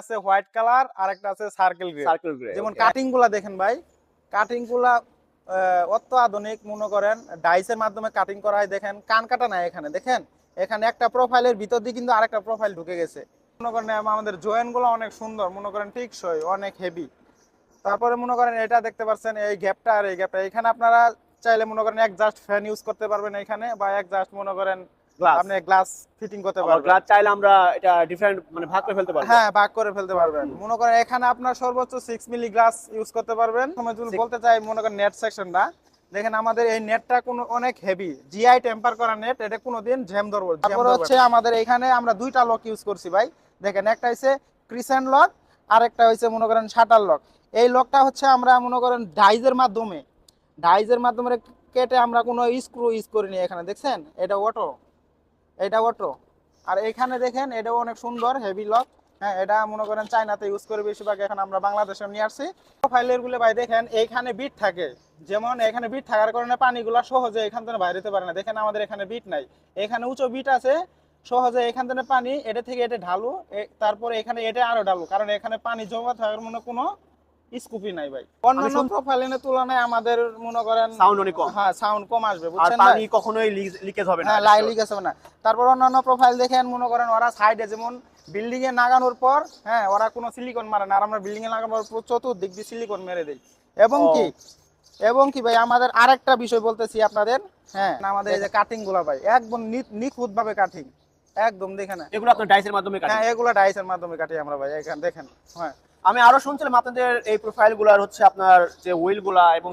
আছে white colour আর একটা আছে সার্কেল গ্রে। সার্কেল গ্রে যেমন কাটিংগুলা দেখেন ভাই কাটিংগুলা অত আধুনিক মনে করেন ডাইসের মাধ্যমে কাটিং করা হয়। দেখেন কান কাটা নাই এখানে দেখেন? এখানে একটা প্রোফাইলের ভিতর দিয়ে কিন্তু আরেকটা প্রোফাইল ঢুকে গেছে। মনে করেন আমাদের জয়েন্টগুলো অনেক সুন্দর মনে করেন টিকসই অনেক হেভি তারপরে মনে করেন এটা দেখতে পাচ্ছেন এই গ্যাপটা আর এই গ্যাপটা। এখানে আপনারা চাইলে মনে করেন এক জাস্ট ফ্যান ইউজ করতে পারবেন এখানে বা এক জাস্ট মনে করেন গ্লাস আপনি গ্লাস ফিটিং করতে পারবেন। গ্লাস চাইলে আমরা এটা ডিফারেন্ট মানে ভাগ করে ফেলতে পারব। হ্যাঁ ভাগ করে ফেলতে পারবেন। মনে করেন এখানে আপনার সর্বোচ্চ সিক্স মিলি গ্লাস ইউজ করতে পারবেন। সময় যদি বলতে চাই মনে করেন নেট সেকশনটা দেখেন আমাদের এই নেটটা কোনো অনেক হেভি জিআই টেম্পার করা নেট এটা কোনোদিন জ্যাম ধরবো তারপর হচ্ছে আমাদের এখানে আমরা দুইটা লক ইউজ করছি ভাই। দেখেন একটা হচ্ছে ক্রিসেন্ট লক আর একটা হচ্ছে মনে করেন শাটার লক এই লকটা হচ্ছে আমরা মনে করেন ডাইজের মাধ্যমে ডাইজের মাধ্যমে কেটে আমরা কোনো স্ক্রু ইউজ করিনি এখানে দেখছেন? এটা অটো এটা অটো। আর এখানে দেখেন, এটাও অনেক সুন্দর হেভি লক হ্যাঁ এটা মনে করেন চায়নাতে ইউজ করে বেশিরভাগ এখন আমরা বাংলাদেশে নিয়ে আসছি। ফাইলেরগুলো ভাই দেখেন এইখানে বিট থাকে। যেমন এখানে বিট থাকার কারণে পানিগুলো সহজে এখান থেকে বাইরে যেতে পারে না। দেখেন আমাদের এখানে বিট নাই। এখানে উঁচু বিট আছে, সহজে এখান থেকে পানি, এটা থেকে এটা ঢালু তারপরে এখানে এটা আরও ঢালু। কারণ এখানে পানি জমা থাকার মনে কোনো স্কুপি নাই ভাই। অন্যান্য প্রোফাইলের তুলনায় আমাদের মনে করেন সাউন্ড অনেক কম। হ্যাঁ সাউন্ড কম আসবে বুঝছেন? পানি কখনোই লিকেজ হবে না হ্যাঁ লাই লিক আছে না। তারপর অন্যান্য প্রোফাইল দেখেন মনে করেন ওরা সাইডে যেমন বিল্ডিং এ লাগানোর পর হ্যাঁ ওরা কোনো সিলিকন মারে না আর আমরা বিল্ডিং এ লাগানোর পর চতুর্দিক দিয়ে সিলিকন মেরে দেই। এবং কি? এবং কি ভাই আমাদের আরেকটা বিষয় বলতেছি আপনাদের হ্যাঁ আমাদের এই যে কাটিংগুলা ভাই একদম নিখুঁত ভাবে কাটিং একদম দেখেন। এগুলো আপনার ডাইসের মাধ্যমে কাটেন হ্যাঁ এগুলা ডাইসের মাধ্যমে কাটি আমরা ভাই এখানে দেখেন হ্যাঁ। আমি আরও শুনছিলাম আপনাদের এই প্রোফাইলগুলার হচ্ছে আপনার যে উইলগুলা এবং